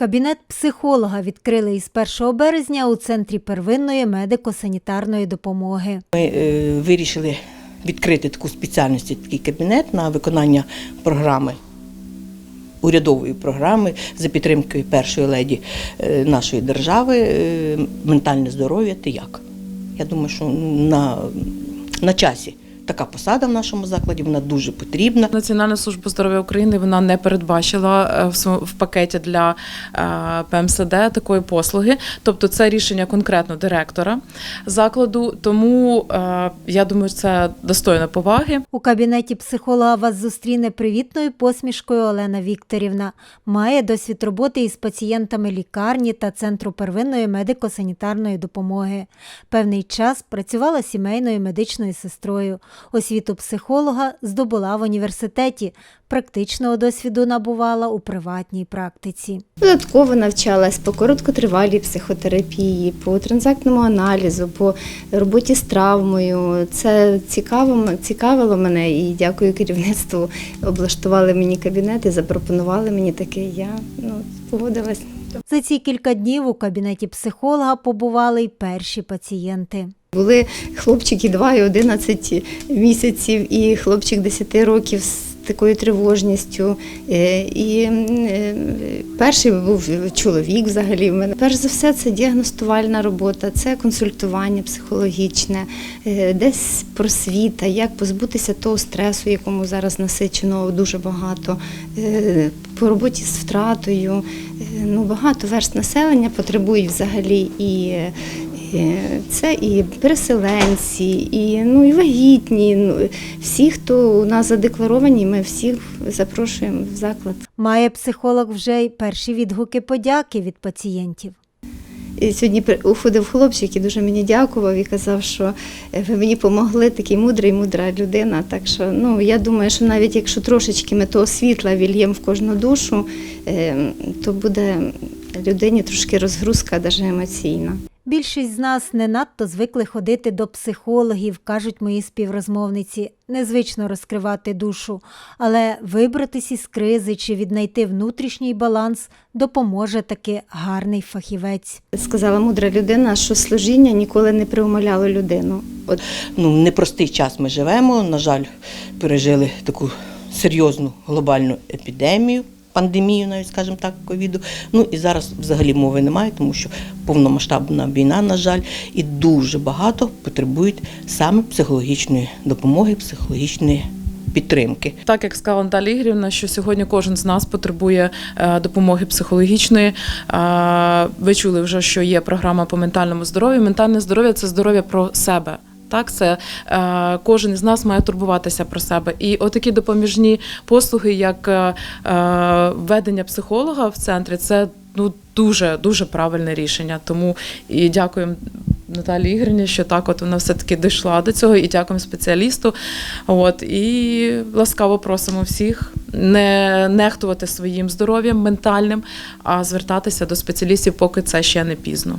Кабінет психолога відкрили із 1 березня у центрі первинної медико-санітарної допомоги. Ми е, вирішили відкрити таку спеціальність, такий кабінет на виконання програми. Урядової програми за підтримкою першої леді е, нашої держави е, ментальне здоров'я ти як. Я думаю, що на, на часі така посада в нашому закладі, вона дуже потрібна. Національна служба здоров'я України вона не передбачила е, в в пакеті для е, ПМСД такої послуги. Тобто це рішення конкретно директора закладу. Тому е, я думаю, це достойно поваги. У кабінеті психолога вас зустріне привітною посмішкою Олена Вікторівна. Має досвід роботи із пацієнтами лікарні та центру первинної медико-санітарної допомоги. Певний час працювала сімейною медичною сестрою. Освіту психолога здобула в університеті. Практичного досвіду набувала у приватній практиці. Додатково навчалась по короткотривалій психотерапії, по транзактному аналізу, по роботі з травмою. Це цікаво, цікавило мене і дякую керівництву. Облаштували мені кабінет і запропонували мені таке. Я ну, погодилась. За ці кілька днів у кабінеті психолога побували й перші пацієнти. Були хлопчики 2 і 11 місяців, і хлопчик 10 років з такою тривожністю. Е, І е, перший був чоловік взагалі в мене. Перш за все, це діагностувальна робота, це консультування психологічне, е, десь просвіта, як позбутися того стресу, якому зараз насичено дуже багато, по роботі з втратою. Ну, багато верст населення потребують взагалі і Це і переселенці, і, ну, і вагітні. Ну, всі, хто у нас задекларовані, ми всіх запрошуємо в заклад. Має психолог вже й перші відгуки подяки від пацієнтів. І сьогодні уходив хлопчик і дуже мені дякував і казав, що е, ви мені допомогли, такий мудрий, мудра людина. Так що ну, я думаю, що навіть якщо трошечки ми того світла вільємо в кожну душу, е, то буде людині трошки розгрузка, навіть емоційна. Більшість з нас не надто звикли ходити до психологів, кажуть мої співрозмовниці. Незвично розкривати душу, але вибратись із кризи чи віднайти внутрішній баланс допоможе таки гарний фахівець. Сказала мудра людина, що служіння ніколи не приумоляло людину. От Ну, непростий час ми живемо. На жаль, пережили таку серйозну глобальну епідемію, пандемію, навіть скажімо так, ковіду. Ну і зараз взагалі мови немає, тому що повномасштабна війна, на жаль, і дуже багато потребують саме психологічної допомоги, психологічної підтримки. Так як сказала Наталія Ігорівна, що сьогодні кожен з нас потребує е, допомоги психологічної. Е, Ви чули вже, що є програма по ментальному здоров'ю. Ментальне здоров'я це здоров'я про себе. Так, це е, кожен із нас має турбуватися про себе. І отакі допоміжні послуги, як е, е, введення психолога в центрі, це ну дуже дуже правильне рішення. Тому і дякуємо Наталії Ігорівні, що так от вона все-таки дійшла до цього, і дякуємо спеціалісту. От і ласкаво просимо всіх не нехтувати своїм здоров'ям ментальним, а звертатися до спеціалістів, поки це ще не пізно.